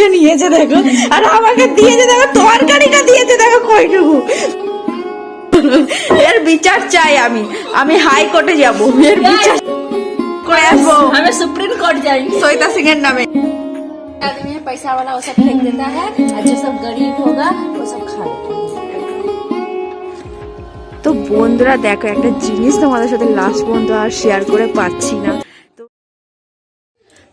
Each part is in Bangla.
নিজে নিয়েছে দেখো আর আমাকে দিয়েছে দেখো তরকারিটা দিয়েছে দেখো কয়টুকু এর বিচার চাই আমি আমি হাইকোর্টে যাব এর বিচার করে আসবো हमें सुप्रीम कोर्ट जाएंगे সৈতা সিং এর নামে आदमी है पैसा वाला वो सब फेंक देता है और जो सब गरीब होगा वो सब खा लेता है তো বন্ধুরা দেখো একটা জিনিস তোমাদের সাথে লাস্ট পর্যন্ত আর শেয়ার করে পাচ্ছি না তো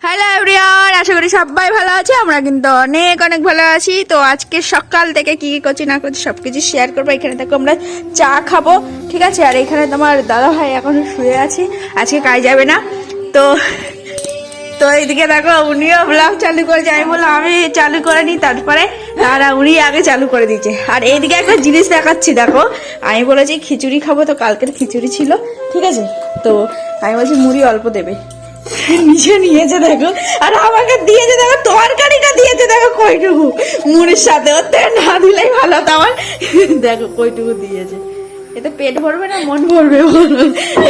হ্যালো এভরিওয়ান আশা করি সবাই ভালো আছে, আমরা কিন্তু অনেক অনেক ভালো আছি। তো আজকে সকাল থেকে কি কি করছি না করছি সব কিছু শেয়ার করব। এখানে দেখো আমরা চা খাব, ঠিক আছে? আর এখানে তোমার দাদা ভাই এখন শুয়ে আছে, আজকে কাজ যাবে না। তো তো এইদিকে দেখো উনিও ব্লগ চালু করেছে আমি বললাম, আমি চালু করে নিই তারপরে আর উনি আগে চালু করে দিয়েছে। আর এইদিকে একটা জিনিস দেখাচ্ছি, দেখো। আমি বলেছি খিচুড়ি খাব, তো কালকের খিচুড়ি ছিল, ঠিক আছে? তো আমি বলছি মুড়ি অল্প দেবে। নিজে নিয়েছে দেখো। আর আমাকে দিয়েছে দেখো তরকারিটা দিয়েছে দেখো কইটুকু। মুড়ির সাথে। ওর থেকে না দিলেই ভালো তো আমার। দেখো কইটুকু দিয়েছে। এতে পেট ভরবে না মন ভরবে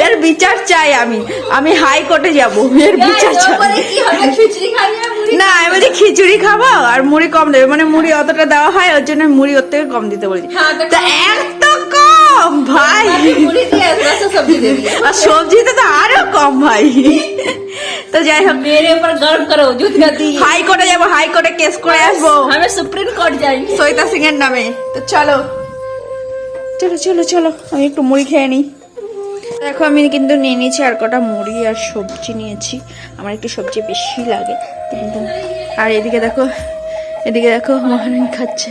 এর বিচার চাই আমি। আমি হাই কোর্টে যাব। এর বিচার চাই। না আমি বলছি খিচুড়ি খাব আর মুড়ি কম দেবে। মানে মুড়ি অতটা দেওয়া হয় ওর জন্য মুড়ি ওর থেকে কম দিতে বলেছি। এত কম ভাই! আর সবজিতে তো আরও কম ভাই! তো যাই হোক। মেরে উপর গর্ব করো জুত গাতি হাই কোর্টে যাব হাই কোর্টে কেস করে আসব। আমি সুপ্রিম কোর্ট যাই। সৈতা সিং এর নামে। তো চলো। চলো চলো চলো। আমি একটু মুড়ি খেয়ে নিই। দেখো আমি কিন্তু নিয়ে নিয়েছি আর কটা মুড়ি আর সবজি নিয়েছি। আমার একটু সবজি বেশি লাগে। কিন্তু আর এদিকে দেখো এদিকে দেখো মহারান খাচ্ছে।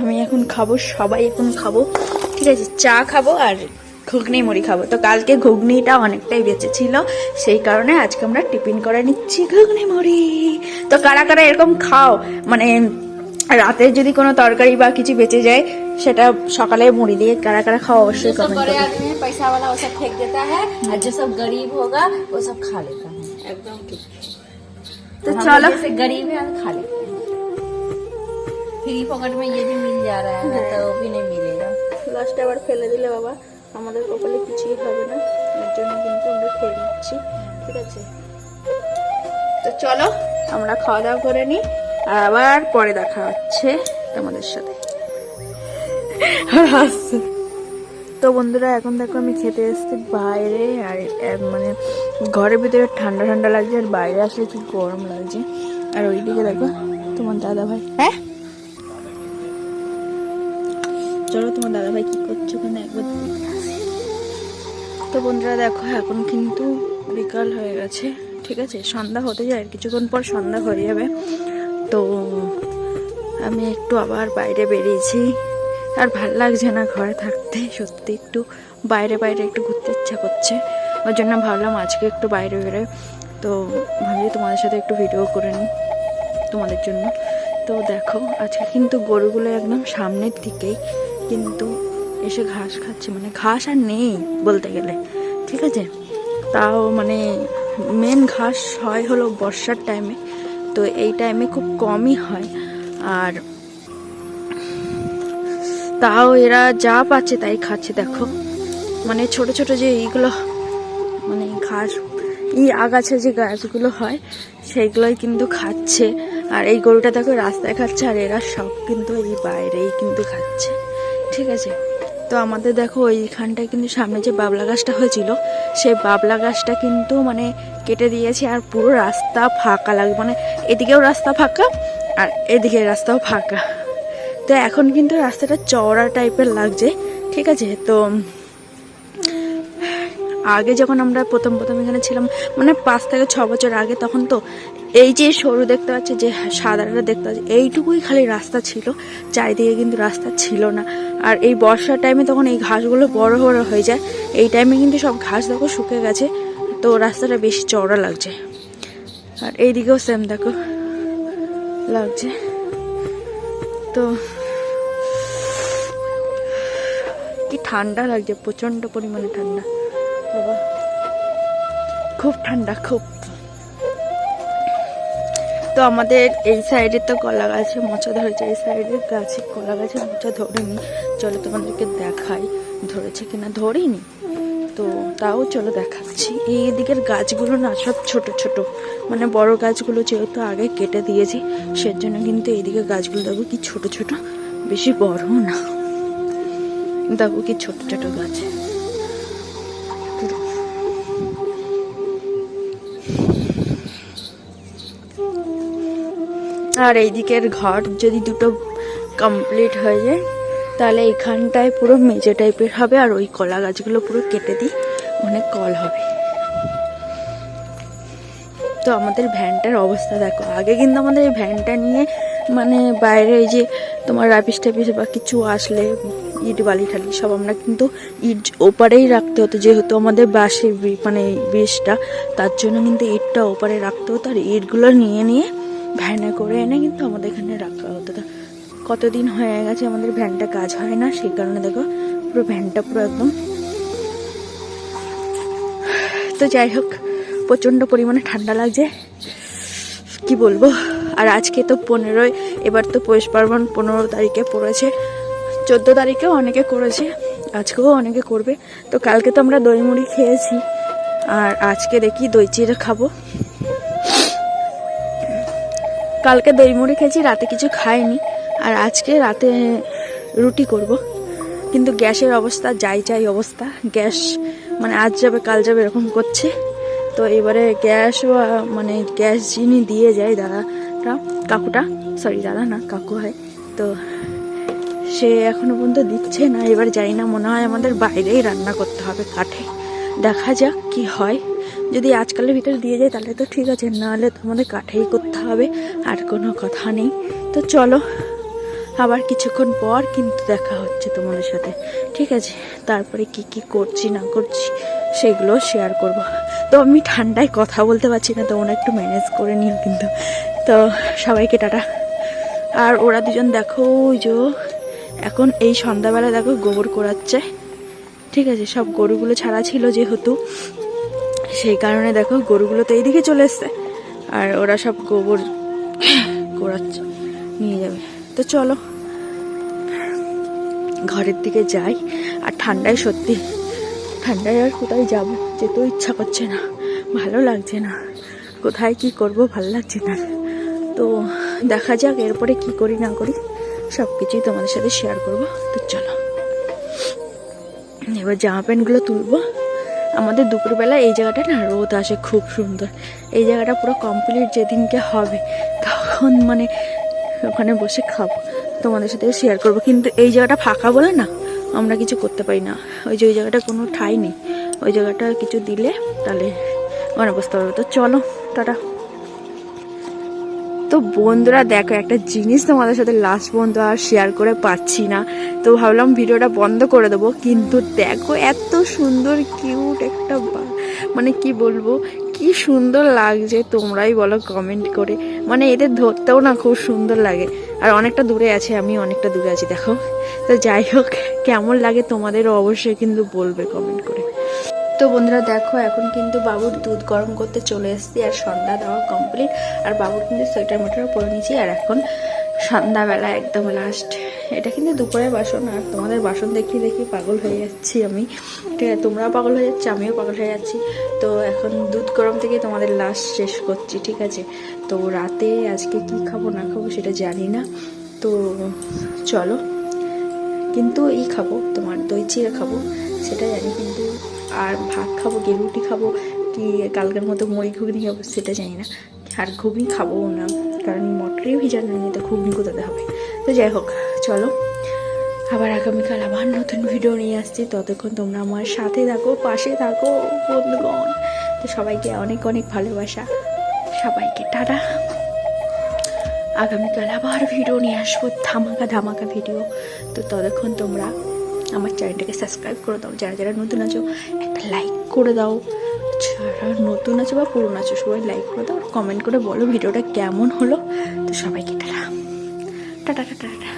আমি এখন খাব সবাই এখন খাব। ঠিক আছে চা খাব আর ঘুগনি মুড়ি খাবো তো কালকে ঘুগনিটা অনেকটাই বেঁচে ছিল সেই কারণে আজকে আমরা টিফিন করে নিচ্ছি ঘুগনি মুড়ি তো কারা কারা এরকম খাও মানে রাতে যদি কোনো তরকারি বা কিছু বেঁচে যায় সেটা সকালে মুড়ি দিয়ে কারা কারা খাও जो অবশ্যই सब কমেন্ট बड़े করবে आदमी है पैसा वाला वो सब फेंक देता है और जो सब गरीब होगा वो सब खा लेता है एकदम ठीक তো हम চলো जैसे गरीब है हम खा लेते हैं फ्री पॉकेट में ये भी मिल जा रहा है ना तो वो भी नहीं मिलेगा লাস্টে আবার ফেলে দিলে বাবা আমাদের কপালে কিছুই হবে না। এর জন্য কিন্তু আমরা খেয়ে নিচ্ছি ঠিক আছে? তো চলো আমরা খাওয়া দাওয়া করে নিই আর আবার পরে দেখা হচ্ছে তোমাদের সাথে। তো বন্ধুরা এখন দেখো আমি খেতে এসেছি বাইরে আর মানে ঘরের ভিতরে ঠান্ডা ঠান্ডা লাগছে আর বাইরে আসলে কি গরম লাগছে। আর ওইদিকে দেখো তোমার দাদা ভাই হ্যাঁ? চলো তোমার দাদা ভাই কি করছ ওখানে একবার। তো বন্ধুরা দেখো, এখন কিন্তু বিকাল হয়ে গেছে। ঠিক আছে, সন্ধ্যা হতে যায় কিছুক্ষণ পর সন্ধ্যা হয়ে যাবে। তো আমি একটু আবার বাইরে বেরিয়েছি। আর ভালো লাগছে না ঘরে থাকতে, সত্যি একটু বাইরে বাইরে একটু ঘুরতে ইচ্ছা করছে। ওর জন্য ভাবলাম আজকে একটু বাইরে বেরোয় তো ভাবি তোমাদের সাথে একটু ভিডিও করে নিই তোমাদের জন্য। তো দেখো, আজকে কিন্তু গরুগুলো একদম সামনের দিকেই। কিন্তু এসে ঘাস খাচ্ছে মানে ঘাস আর নেই বলতে গেলে, ঠিক আছে? তাও মানে মেন ঘাস হয় হলো বর্ষার টাইমে তো এই টাইমে খুব কমই হয়। আর তাও এরা যা পাচ্ছে তাই খাচ্ছে, দেখো। মানে ছোট ছোট যে এইগুলো মানে ঘাস, ই আগাছা যে গাছগুলো হয়, সেইগুলোই কিন্তু খাচ্ছে। আর এই গরুটা দেখো রাস্তায় খাচ্ছে, আর এরা সব কিন্তু এই বাইরেই কিন্তু খাচ্ছে, ঠিক আছে? তো আমাদের দেখো ওইখানটায় কিন্তু সামনে যে বাবলা গাছটা হয়েছিল, সেই বাবলা গাছটা কিন্তু মানে কেটে দিয়েছে আর পুরো রাস্তা ফাঁকা লাগে মানে এদিকেও রাস্তা ফাঁকা আর এদিকে রাস্তাও ফাঁকা। তো এখন কিন্তু রাস্তাটা চওড়া টাইপের লাগছে, ঠিক আছে? তো আগে যখন আমরা প্রথম প্রথম এখানে ছিলাম মানে পাঁচ থেকে ছ বছর আগে তখন তো এই যে সরু দেখতে পাচ্ছি, যে সাদাটা দেখতে পাচ্ছি, এইটুকুই খালি রাস্তা ছিল। চারিদিকে কিন্তু রাস্তা ছিল না। আর এই বর্ষার টাইমে তখন এই ঘাসগুলো বড় বড় হয়ে যায়। এই টাইমে কিন্তু সব ঘাস দেখো শুকে গেছে। তো রাস্তাটা বেশি চওড়া লাগছে। আর এইদিকেও সেম দেখো, লাগছে। তো কি ঠান্ডা লাগছে প্রচণ্ড পরিমাণে ঠান্ডা। খুব ঠান্ডা, খুব। তো আমাদের এই সাইডে তো কলা গাছে মোচা ধরেছে, এই সাইডের গাছে কলা গাছে মোচা ধরেনি। চলো তোমাদেরকে দেখাই। ধরেছে কিনা? ধরেনি। তো তাও চলো দেখাচ্ছি। এই দিকের গাছগুলো না সব ছোট ছোট। মানে বড় গাছগুলো যেহেতু আগে কেটে দিয়েছি, সেজন্য কিন্তু এইদিকে গাছগুলো দেখো কি ছোট ছোট, বেশি বড়ও না। দেখো কি ছোট ছোট গাছ। আর এই দিকের ঘর যদি দুটো কমপ্লিট হয়ে যায়, তাহলে এখানটায় পুরো মেজে টাইপের হবে আর ওই কলা গাছগুলো পুরো কেটে দিই, অনেক কল হবে। তো আমাদের ভ্যানটার অবস্থা দেখো, আগে কিন্তু আমাদের এই ভ্যানটা নিয়ে মানে বাইরে যে তোমার রাপিস টাপিস বা কিছু আসলে ইট বালি ঠালি সব আমরা কিন্তু ইট ওপারেই রাখতে হতো, যেহেতু আমাদের বাসে মানে ব্রিজটা, তার জন্য কিন্তু ইটটা ওপারে রাখতে হতো আর ইটগুলো নিয়ে নিয়ে ভ্যানে করে এনে কিন্তু আমাদের এখানে রাখা হতো। তা কতদিন হয়ে গেছে আমাদের ভ্যানটা কাজ হয় না, সেই কারণে দেখো পুরো ভ্যানটা পুরো একদম। তো যাই হোক, প্রচণ্ড পরিমাণে ঠান্ডা লাগছে। কি বলব? আর আজকে তো পনেরোই, এবার তো পৌষ পার্বণ পনেরো তারিখে পড়েছে। চোদ্দ তারিখেও অনেকে করেছে, আজকেও অনেকে করবে। তো কালকে তো আমরা দই মুড়ি খেয়েছি। আর আজকে দেখি দই চিড়ে খাব। কালকে দই মুড়ি খেয়েছি রাতে কিছু খাইনি। আর আজকে রাতে রুটি করব। কিন্তু গ্যাসের অবস্থা যাই যাই অবস্থা গ্যাস মানে আজ যাবে কাল যাবে এরকম করছে। তো এবারে গ্যাসও আহ, মানে গ্যাস যিনি দিয়ে যায় দাদাটা কাকুটা সরি দাদা না কাকু হয়। তো সে এখনও পর্যন্ত দিচ্ছে না এবার যাই না মনে হয় আমাদের বাইরেই রান্না করতে হবে কাঠে। দেখা যাক কি হয়। যদি আজকালের ভিতরে দিয়ে যায়, তাহলে তো ঠিক আছে, নাহলে তো আমাদের কাঠেই করতে হবে, আর কোনো কথা নেই। তো চলো, আবার কিছুক্ষণ পর কিন্তু দেখা হচ্ছে তোমাদের সাথে। ঠিক আছে, তারপরে কি কি করছি, না করছি, সেগুলো শেয়ার করব। তো আমি ঠান্ডায় কথা বলতে পারছি না তোমরা একটু ম্যানেজ করে নিও কিন্তু। তো সবাইকে টাটা। আর ওরা দুজন দেখো, ওই যে এখন এই সন্ধ্যাবেলা দেখো গোবর করাচ্ছে ঠিক আছে, সব গরুগুলো ছাড়া ছিল যেহেতু। সেই কারণে দেখো গরুগুলো তো এইদিকে চলে এসছে। আর ওরা সব গোবর করাচ্ছে নিয়ে যাবে। তো চলো, ঘরের দিকে যাই। আর ঠান্ডায় সত্যি, ঠান্ডায় আর কোথায় যাব যেতেও ইচ্ছা করছে না, ভালো লাগছে না। কোথায় কি করব ভালো লাগছে না। তো দেখা যাক এরপরে কি করি না করি, সব কিছুই তোমাদের সাথে শেয়ার করব। তো চলো, এবার জামা প্যান্টগুলো তুলবো। আমাদের দুপুরবেলা এই জায়গাটা না রোদ আসে, খুব সুন্দর। এই জায়গাটা পুরো কমপ্লিট যেদিনকে হবে, তখন মানে ওখানে বসে খাব। তোমাদের সাথে শেয়ার করব। কিন্তু এই জায়গাটা ফাঁকা বলে না, আমরা কিছু করতে পারি না। ওই যে ওই জায়গাটা কোনো ঠাই নেই। ওই জায়গাটা কিছু দিলে তাহলে ওখানে বসতে পারব। তো চলো, টাটা। তো বন্ধুরা, দেখো, একটা জিনিস তোমাদের সাথে লাস্ট পর্যন্ত আর শেয়ার করে পাচ্ছি না। তো ভাবলাম ভিডিওটা বন্ধ করে দেবো, কিন্তু দেখো, এত সুন্দর কিউট একটা মানে কি বলব, কি সুন্দর লাগছে তোমরাই বলো কমেন্ট করে। মানে এদের ধরতেও না খুব সুন্দর লাগে। আর অনেকটা দূরে আছে, আমি অনেকটা দূরে আছি, দেখো। তো যাই হোক, কেমন লাগে তোমাদেরও অবশ্যই কিন্তু বলবে কমেন্ট করে। তো বন্ধুরা দেখো, এখন কিন্তু বাবুর দুধ গরম করতে চলে এসেছি আর সন্ধ্যা দেওয়া কমপ্লিট আর বাবুর কিন্তু সোয়েটার মোটার পরে নিয়েছি আর এখন সন্ধ্যাবেলা একদম লাস্ট এটা কিন্তু দুপুরের বাসন, আর তোমাদের বাসন দেখি দেখি পাগল হয়ে যাচ্ছি আমি। ঠিক আছে, তোমরাও পাগল হয়ে যাচ্ছ, আমিও পাগল হয়ে যাচ্ছি। তো এখন দুধ গরম থেকে তোমাদের লাস্ট শেষ করছি, ঠিক আছে? তো রাতে আজকে কি খাব, না খাব সেটা জানি না। তো চলো, কিন্তু এই খাব, তোমার দই চিড়ে খাব, সেটা জানি, কিন্তু আর ভাত খাব কি রুটি খাব, কি কালকের মতো মুড়ি ঘুগনি খাব সেটা জানি না। আর ঘুগনি খাব না, কারণ মটরেও ভিজানো নেই তো ঘুগনি কোথাতে হবে? তো যাই হোক, চলো। আবার আগামীকাল আবার নতুন ভিডিও নিয়ে আসছি। ততক্ষণ তোমরা আমার সাথে থাকো, পাশে থাকো, বন্ধুগণ। তো সবাইকে অনেক অনেক ভালোবাসা। সবাইকে টাটা। আগামীকাল আবার ভিডিও নিয়ে আসব, ধামাকা ধামাকা ভিডিও তো ততক্ষণ তোমরা আমার চ্যানেলটাকে সাবস্ক্রাইব করে দাও। যারা যারা নতুন আছো, একটা লাইক করে দাও। যারা নতুন আছো বা পুরনো আছো, সবাই লাইক করে দাও কমেন্ট করে বলো ভিডিওটা কেমন হলো। তো সবাইকে টাটা। Tata tata tata.